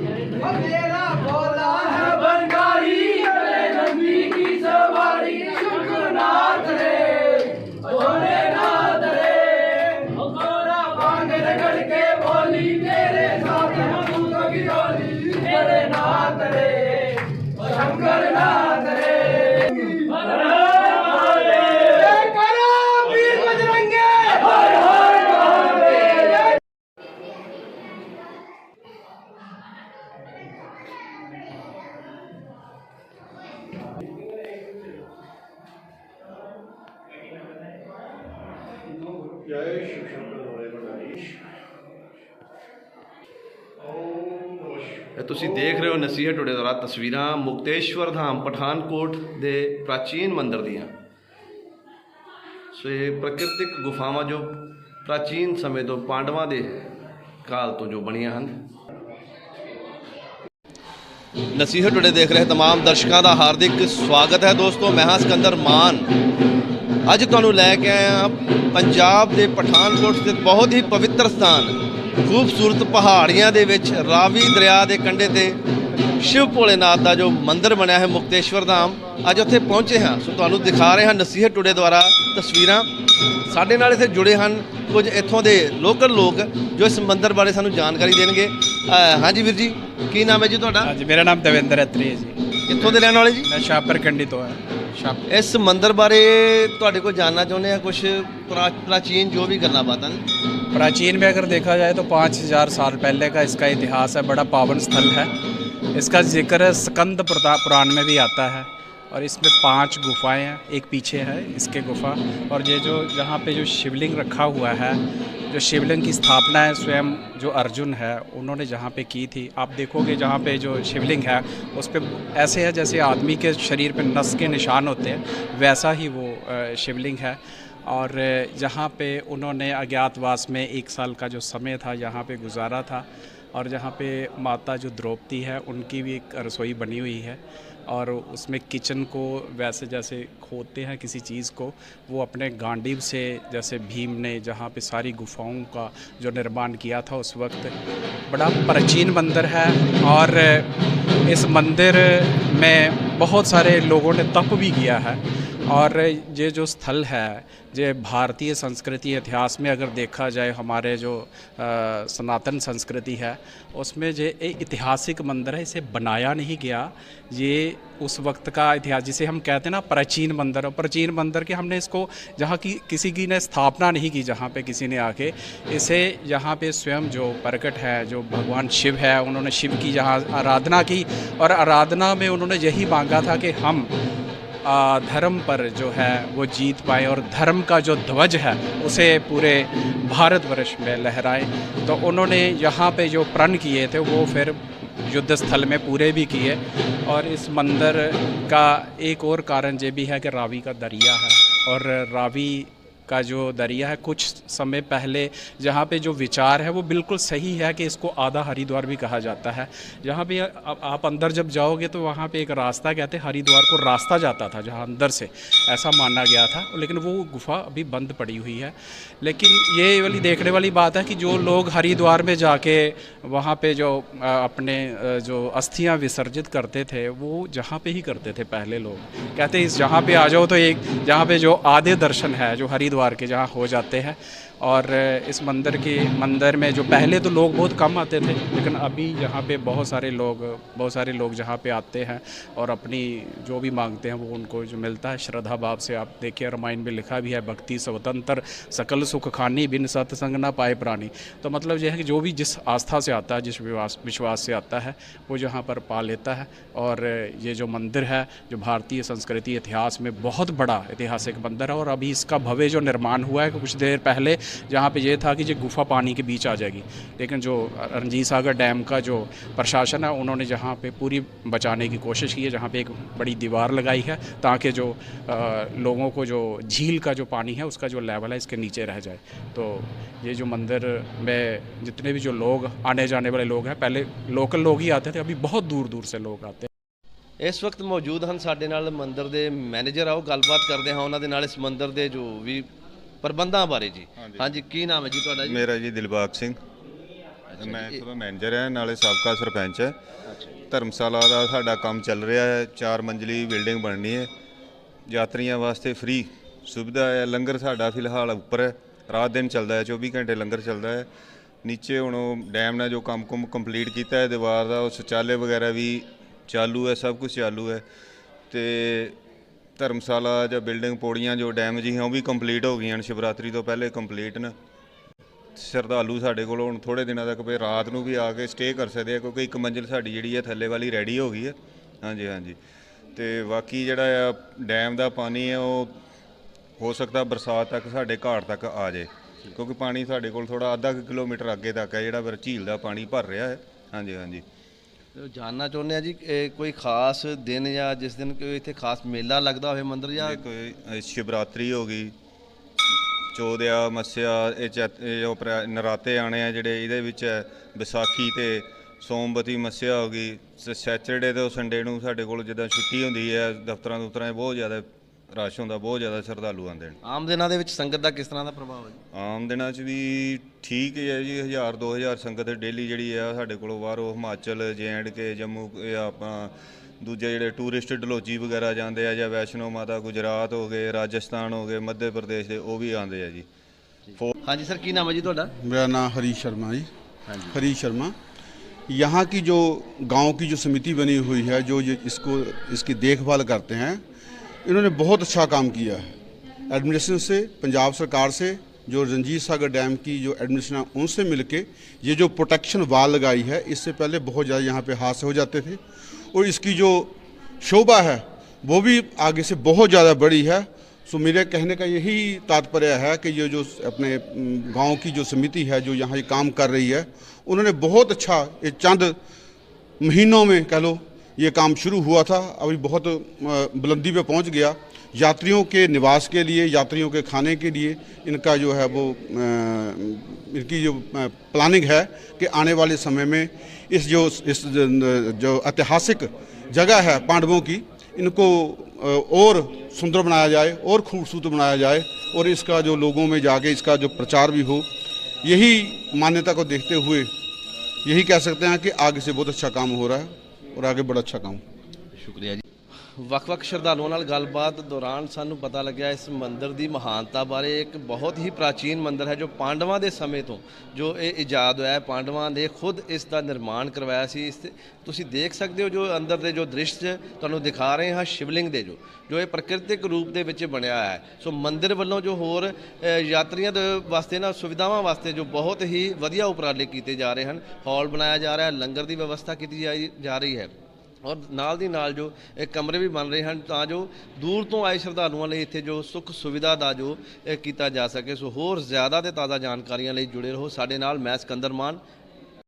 मेरा भोला है बनकारी अरे नबी की सवारी शुक्रनाथ रे भोलेनाथ रे गोरा भाँग रगड़ के बोली तेरे साथ हम की डोली मेरे नाथ रे। शंकर नाथ ਤੁਸੀਂ ਦੇਖ ਰਹੇ ਹੋ ਨਸੀਹਤ ਟੁਡੇ ਦੁਆਰਾ ਤਸਵੀਰਾਂ ਮੁਕਤੇਸ਼ਵਰ ਧਾਮ ਪਠਾਨਕੋਟ ਦੇ ਪ੍ਰਾਚੀਨ ਮੰਦਿਰ ਦੀਆਂ ਸੋ ਇਹ ਪ੍ਰਕਿਰਤਿਕ ਗੁਫਾਵਾਂ ਜੋ ਪ੍ਰਾਚੀਨ ਸਮੇਂ ਤੋਂ ਪਾਂਡਵਾਂ ਦੇ ਕਾਲ ਤੋਂ ਜੋ ਬਣੀਆਂ ਹਨ ਨਸੀਹਤ ਟੁਡੇ ਦੇਖ ਰਹੇ तमाम ਦਰਸ਼ਕਾਂ ਦਾ ਹਾਰਦਿਕ ਸਵਾਗਤ ਹੈ ਦੋਸਤੋ ਮੈਂ ਹਾਂ ਸਿਕੰਦਰ ਮਾਨ ਅੱਜ ਤੁਹਾਨੂੰ ਲੈ ਕੇ ਆਇਆ ਹਾਂ ਪੰਜਾਬ ਦੇ ਪਠਾਨਕੋਟ ਸਥਿਤ ਬਹੁਤ ਹੀ ਪਵਿੱਤਰ ਸਥਾਨ ਖੂਬਸੂਰਤ ਪਹਾੜੀਆਂ ਦੇ ਵਿੱਚ ਰਾਵੀ ਦਰਿਆ ਦੇ ਕੰਢੇ ਤੇ ਸ਼ਿਵ ਭੋਲੇਨਾਥ ਦਾ ਜੋ ਮੰਦਿਰ ਬਣਿਆ ਹੈ ਮੁਕਤੇਸ਼ਵਰ ਧਾਮ ਅੱਜ ਉੱਥੇ ਪਹੁੰਚੇ ਹਾਂ। ਸੋ ਤੁਹਾਨੂੰ ਦਿਖਾ ਰਹੇ ਹਾਂ ਨਸੀਹਤ ਟੁਡੇ ਦੁਆਰਾ ਤਸਵੀਰਾਂ। ਸਾਡੇ ਨਾਲ ਇੱਥੇ ਜੁੜੇ ਹਨ ਕੁਝ ਇੱਥੋਂ ਦੇ ਲੋਕਲ ਲੋਕ ਜੋ ਇਸ ਮੰਦਿਰ ਬਾਰੇ ਸਾਨੂੰ ਜਾਣਕਾਰੀ ਦੇਣਗੇ। ਹਾਂਜੀ ਵੀਰ ਜੀ ਕੀ ਨਾਮ ਹੈ ਜੀ ਤੁਹਾਡਾ? ਹਾਂਜੀ ਮੇਰਾ ਨਾਮ ਦਵਿੰਦਰ ਅਤਰੀ ਹੈ ਜੀ। ਕਿੱਥੋਂ ਦੇ ਰਹਿਣ ਵਾਲੇ ਜੀ? ਮੈਂ ਸ਼ਾਹਪੁਰ ਕੰਡੀ ਤੋਂ ਹਾਂ। ਸ਼ਾਹਪੁਰ ਇਸ ਮੰਦਿਰ ਬਾਰੇ ਤੁਹਾਡੇ ਕੋਲ ਜਾਨਣਾ ਚਾਹੁੰਦੇ ਆ ਕੁਝ ਪ੍ਰਾਚੀਨ ਜੋ ਵੀ ਗੱਲਾਂ ਬਾਤਾਂ ਨੇ प्राचीन में अगर देखा जाए तो पाँच हजार साल पहले का इसका इतिहास है बड़ा पावन स्थल है इसका जिक्र स्कंद पुरा- पुराण में भी आता है और इसमें पाँच गुफाएँ हैं, एक पीछे है इसके गुफा। और ये जो यहाँ पे जो शिवलिंग रखा हुआ है, जो शिवलिंग की स्थापना है स्वयं जो अर्जुन है, उन्होंने जहाँ पे की थी। आप देखोगे जहाँ पे जो शिवलिंग है, उस पर ऐसे है जैसे आदमी के शरीर पे नस के निशान होते हैं, वैसा ही वो शिवलिंग है। और जहाँ पे उन्होंने अज्ञातवास में एक साल का जो समय था, यहाँ पे गुजारा था। और जहाँ पे माता जो द्रौपदी है, उनकी भी एक रसोई बनी हुई है और उसमें किचन को वैसे जैसे खोदते हैं किसी चीज़ को, वो अपने गांडीव से जैसे भीम ने जहाँ पे सारी गुफाओं का जो निर्माण किया था उस वक्त, बड़ा प्राचीन मंदिर है और इस मंदिर में बहुत सारे लोगों ने तप भी किया है। और ये जो स्थल है ये भारतीय संस्कृति इतिहास में अगर देखा जाए हमारे जो अ, सनातन संस्कृति है उसमें ये एक ऐतिहासिक मंदिर है इसे बनाया नहीं गया। ये उस वक्त का इतिहास जिसे हम कहते हैं ना प्राचीन मंदिर प्राचीन मंदिर के हमने इसको जहाँ की किसी की ने स्थापना नहीं की जहाँ पे किसी ने आके इसे यहाँ पे स्वयं जो प्रकट है जो भगवान शिव है उन्होंने शिव की जहाँ आराधना की और आराधना में उन्होंने यही मांगा था कि हम आ, धर्म पर जो है वो जीत पाए और धर्म का जो ध्वज है, उसे पूरे भारतवर्ष में लहराएँ। तो उन्होंने यहाँ पे जो प्रण किए थे, वो फिर युद्ध स्थल में पूरे भी किए और इस मंदिर का एक और कारण ये भी है कि रावी का दरिया है और रावी का जो दरिया है, कुछ समय पहले जहाँ पे जो विचार है वो बिल्कुल सही है कि इसको आधा हरिद्वार भी कहा जाता है। जहाँ पे आप अंदर जब जाओगे तो वहाँ पे एक रास्ता कहते हरिद्वार को रास्ता जाता था जहाँ अंदर से, ऐसा माना गया था, लेकिन वो गुफा अभी बंद पड़ी हुई है। लेकिन ये वाली देखने वाली बात है कि जो लोग हरिद्वार में जाके वहाँ पे जो अपने जो अस्थियाँ विसर्जित करते थे, वो जहाँ पे ही करते थे पहले लोग। कहते इस जहाँ पे आ जाओ तो एक, जहाँ पे जो आधे दर्शन है, जो हरिद्वार के जहाँ हो जाते हैं। और इस मंदिर के, मंदिर में जो पहले तो लोग बहुत कम आते थे, लेकिन अभी यहाँ पे बहुत सारे लोग, बहुत सारे लोग जहाँ पे आते हैं और अपनी जो भी मांगते हैं वो उनको जो मिलता है। श्रद्धा भाव से आप देखिए, रामायण में लिखा भी है, भक्ति स्वतंत्र, सकल सुख खानी बिन सत्संग ना पाए प्राणी। तो मतलब यह है कि जो भी जिस आस्था से आता है, जिस विश्वास विश्वास से आता है, वो यहाँ पर पा लेता है। और ये जो मंदिर है, जो भारतीय संस्कृति इतिहास में बहुत बड़ा ऐतिहासिक मंदिर है और अभी इसका भव्य जो निर्माण हुआ है, कुछ देर पहले जहाँ पे ये था कि ये गुफा पानी के बीच आ जाएगी लेकिन जो रणजीत सागर डैम का जो प्रशासन है उन्होंने जहाँ पे पूरी बचाने की कोशिश की है जहाँ पे एक बड़ी दीवार लगाई है ताकि जो अ, लोगों को जो झील का जो पानी है उसका जो लेवल है इसके नीचे रह जाए तो ये जो मंदिर में जितने भी जो लोग आने जाने वाले लोग हैं पहले लोकल लोग ही आते थे अभी बहुत दूर दूर से लोग आते हैं ਇਸ ਵਕਤ ਮੌਜੂਦ ਹਨ ਸਾਡੇ ਨਾਲ ਮੰਦਿਰ ਦੇ ਮੈਨੇਜਰ ਆਓ ਗੱਲਬਾਤ ਕਰਦੇ ਹਾਂ ਉਹਨਾਂ ਦੇ ਨਾਲ ਇਸ ਮੰਦਿਰ ਦੇ ਜੋ ਵੀ ਪ੍ਰਬੰਧਾਂ ਬਾਰੇ ਜੀ। ਹਾਂਜੀ। ਕੀ ਨਾਮ ਹੈ ਜੀ ਤੁਹਾਡਾ ਜੀ? ਮੇਰਾ ਜੀ ਦਿਲਬਾਗ ਸਿੰਘ। ਮੈਂ ਇੱਥੋਂ ਦਾ ਮੈਨੇਜਰ ਹਾਂ ਨਾਲੇ ਸਾਬਕਾ ਸਰਪੰਚ ਹੈ। ਧਰਮਸ਼ਾਲਾ ਦਾ ਸਾਡਾ ਕੰਮ ਚੱਲ ਰਿਹਾ ਹੈ ਚਾਰ ਮੰਜ਼ਲੀ ਬਿਲਡਿੰਗ ਬਣਨੀ ਹੈ। ਯਾਤਰੀਆਂ ਵਾਸਤੇ ਫ੍ਰੀ ਸੁਵਿਧਾ ਹੈ ਲੰਗਰ ਸਾਡਾ ਫਿਲਹਾਲ ਉੱਪਰ ਹੈ। ਰਾਤ ਦਿਨ ਚੱਲਦਾ ਹੈ 24 ਘੰਟੇ ਲੰਗਰ ਚੱਲਦਾ ਹੈ। ਨੀਚੇ ਹੁਣ ਉਹ ਡੈਮ ਨਾਲ ਜੋ ਕੰਮ ਕੁਮ ਕੰਪਲੀਟ ਕੀਤਾ ਹੈ ਦੀਵਾਰ ਦਾ ਉਹ ਸ਼ੌਚਾਲੇ ਵਗੈਰਾ ਵੀ ਚਾਲੂ ਹੈ ਸਭ ਕੁਝ ਚਾਲੂ ਹੈ। ਤੇ ਧਰਮਸ਼ਾਲਾ ਜਾਂ ਬਿਲਡਿੰਗ ਪੌੜੀਆਂ ਜੋ ਡੈਮ ਜੀ ਉਹ ਵੀ ਕੰਪਲੀਟ ਹੋ ਗਈਆਂ ਨੇ, ਸ਼ਿਵਰਾਤਰੀ ਤੋਂ ਪਹਿਲੇ ਕੰਪਲੀਟ ਨੇ। ਸ਼ਰਧਾਲੂ ਸਾਡੇ ਕੋਲ ਹੁਣ ਥੋੜੇ ਦਿਨਾਂ ਤੱਕ ਵੀ ਰਾਤ ਨੂੰ ਵੀ ਆ ਕੇ ਸਟੇ ਕਰ ਸਕਦੇ ਆ, ਕਿਉਂਕਿ ਇੱਕ ਮੰਜ਼ਿਲ ਸਾਡੀ ਜਿਹੜੀ ਹੈ ਥੱਲੇ ਵਾਲੀ ਰੈਡੀ ਹੋ ਗਈ ਹੈ ਹਾਂਜੀ ਹਾਂਜੀ। ਤੇ ਬਾਕੀ ਜਿਹੜਾ ਆ ਡੈਮ ਦਾ ਪਾਣੀ ਹੈ ਉਹ ਹੋ ਸਕਦਾ ਬਰਸਾਤ ਤੱਕ ਸਾਡੇ ਘਾਟ ਤੱਕ ਆ ਜਾਏ ਕਿਉਂਕਿ ਪਾਣੀ ਸਾਡੇ ਕੋਲ ਥੋੜਾ ਅੱਧਾ ਕੁ ਕਿਲੋਮੀਟਰ ਅੱਗੇ ਤੱਕ ਹੈ ਜਿਹੜਾ ਫਿਰ ਝੀਲ ਦਾ ਪਾਣੀ ਭਰ ਰਿਹਾ ਹੈ। ਹਾਂਜੀ ਹਾਂਜੀ। ਤੇ ਜਾਣਨਾ ਚਾਹੁੰਦੇ ਆ ਜੀ ਇਹ ਕੋਈ ਖਾਸ ਦਿਨ ਜਾਂ ਜਿਸ ਦਿਨ ਕੋਈ ਇੱਥੇ ਖਾਸ ਮੇਲਾ ਲੱਗਦਾ ਹੋਵੇ ਮੰਦਿਰ ਜਾਂ? ਇਹ ਕੋਈ ਅ, ਸ਼ਿਵਰਾਤਰੀ ਹੋ ਗਈ ਚੋਦਿਆ ਮੱਸਿਆ ਇਹ ਚੈਤ- ਇਹ ਜੋ ਪ੍ਰ- ਨਰਾਤੇ ਆਣੇ ਆ ਜਿਹੜੇ ਇਹਦੇ ਵਿੱਚ ਹੈ ਵਿਸਾਖੀ ਤੇ ਸੋਮਵਤੀ ਮੱਸਿਆ ਹੋ ਗਈ ਸੈਚਰਡੇ ਤੇ ਸੰਡੇ ਨੂੰ ਸਾਡੇ ਕੋਲ ਜਿੱਦਾਂ ਛੁੱਟੀ ਹੁੰਦੀ ਹੈ ਦਫ਼ਤਰਾਂ ਦਫ਼ਤਰਾਂ 'ਚ ਬਹੁਤ ਜ਼ਿਆਦਾ ਰਸ਼ ਹੁੰਦਾ ਬਹੁਤ ਜ਼ਿਆਦਾ ਸ਼ਰਧਾਲੂ ਆਉਂਦੇ ਨੇ ਆਮ ਦਿਨਾਂ ਦੇ ਵਿੱਚ ਸੰਗਤ ਦਾ ਕਿਸ ਤਰ੍ਹਾਂ ਦਾ ਪ੍ਰਭਾਵ ਹੈ ਜੀ ਆਮ ਦਿਨਾਂ 'ਚ ਵੀ ਠੀਕ ਹੀ ਹੈ ਜੀ 1000 2000 ਸੰਗਤ ਡੇਲੀ ਜਿਹੜੀ ਹੈ ਸਾਡੇ ਕੋਲੋਂ ਬਾਹਰੋਂ ਹਿਮਾਚਲ ਜੇ ਕੇ ਜੰਮੂ ਇਹ ਆਪਾਂ ਦੂਜੇ ਜਿਹੜੇ ਟੂਰਿਸਟ ਡਲੋਜੀ ਵਗੈਰਾ ਜਾਂਦੇ ਆ ਜਾਂ ਵੈਸ਼ਨੋ ਮਾਤਾ ਗੁਜਰਾਤ ਹੋ ਗਏ ਰਾਜਸਥਾਨ ਹੋ ਗਏ ਮੱਧ ਪ੍ਰਦੇਸ਼ ਦੇ ਉਹ ਵੀ ਆਉਂਦੇ ਆ ਜੀ ਹਾਂਜੀ ਸਰ ਕੀ ਨਾਮ ਹੈ ਜੀ ਤੁਹਾਡਾ मेरा नाम हरीश शर्मा जी हरीश शर्मा यहाँ की जो गांव की जो समिति बनी हुई है जो ये इसको इसकी देखभाल करते हैं इन्होंने बहुत अच्छा काम किया है। एडमिनिस्ट्रेशन से, पंजाब सरकार से, जो रंजीत सागर डैम की जो एडमिनिस्ट्रेशन है, उनसे मिलके ये जो प्रोटेक्शन वाल लगाई है, इससे पहले बहुत ज़्यादा यहाँ पे हादसे हो जाते थे। और इसकी जो शोभा है, वो भी आगे से बहुत ज़्यादा बड़ी है। सो मेरे कहने का यही तात्पर्य है कि ये जो अपने गाँव की जो समिति है, जो यहाँ ये काम कर रही है, उन्होंने बहुत अच्छा ये चंद महीनों में कह लो ये काम शुरू हुआ था, अभी बहुत बुलंदी पे पहुँच गया। यात्रियों के निवास के लिए, यात्रियों के खाने के लिए इनका जो है वो इनकी जो प्लानिंग है कि आने वाले समय में इस जो इस जो ऐतिहासिक जगह है पांडवों की, इनको और सुंदर बनाया जाए, और खूबसूरत बनाया जाए, और इसका जो लोगों में जाके इसका जो प्रचार भी हो, यही मान्यता को देखते हुए यही कह सकते हैं कि आगे से बहुत अच्छा काम हो रहा है। और आगे बड़ा अच्छा काम। शुक्रिया जी। ਵੱਖ-ਵੱਖ ਸ਼ਰਧਾਲੂਆਂ ਨਾਲ ਗੱਲਬਾਤ ਦੌਰਾਨ ਸਾਨੂੰ ਪਤਾ ਲੱਗਿਆ ਇਸ ਮੰਦਿਰ ਦੀ ਮਹਾਨਤਾ ਬਾਰੇ ਇੱਕ ਬਹੁਤ ਹੀ ਪ੍ਰਾਚੀਨ ਮੰਦਿਰ ਹੈ ਜੋ ਪਾਂਡਵਾਂ ਦੇ ਸਮੇਂ ਤੋਂ, ਜੋ ਇਹ ਇਜਾਦ ਹੋਇਆ ਪਾਂਡਵਾਂ ਨੇ ਖੁਦ ਇਸ ਦਾ ਨਿਰਮਾਣ ਕਰਵਾਇਆ ਸੀ। ਇਸ ਤੁਸੀਂ ਦੇਖ ਸਕਦੇ ਹੋ ਜੋ ਅੰਦਰ ਦੇ ਜੋ ਦ੍ਰਿਸ਼ ਤੁਹਾਨੂੰ ਦਿਖਾ ਰਹੇ ਹਾਂ, ਸ਼ਿਵਲਿੰਗ ਦੇ ਜੋ ਜੋ ਇਹ ਪ੍ਰਕਿਰਤਿਕ ਰੂਪ ਦੇ ਵਿੱਚ ਬਣਿਆ ਹੈ। ਸੋ ਮੰਦਿਰ ਵੱਲੋਂ ਜੋ ਹੋਰ ਯਾਤਰੀਆਂ ਦੇ ਵਾਸਤੇ ਨਾ, ਸੁਵਿਧਾਵਾਂ ਵਾਸਤੇ ਜੋ ਬਹੁਤ ਹੀ ਵਧੀਆ ਉਪਰਾਲੇ ਕੀਤੇ ਜਾ ਰਹੇ ਹਨ। ਹਾਲ ਬਣਾਇਆ ਜਾ ਰਿਹਾ ਹੈ, ਲੰਗਰ ਦੀ ਵਿਵਸਥਾ ਕੀਤੀ ਜਾਈ- ਜਾ ਰਹੀ ਹੈ। ਔਰ ਨਾਲ ਦੀ ਨਾਲ ਜੋ ਇਹ ਕਮਰੇ ਵੀ ਬਣ ਰਹੇ ਹਨ, ਤਾਂ ਜੋ ਦੂਰ ਤੋਂ ਆਏ ਸ਼ਰਧਾਲੂਆਂ ਲਈ ਇੱਥੇ ਜੋ ਸੁੱਖ ਸੁਵਿਧਾ ਦਾ ਜੋ ਇਹ ਕੀਤਾ ਜਾ ਸਕੇ। ਸੋ ਹੋਰ ਜ਼ਿਆਦਾ ਤੇ ਤਾਜ਼ਾ ਜਾਣਕਾਰੀਆਂ ਲਈ ਜੁੜੇ ਰਹੋ। ਸਾਡੇ ਨਾਲ ਮੈਂ ਸਿਕੰਦਰ ਮਾਨ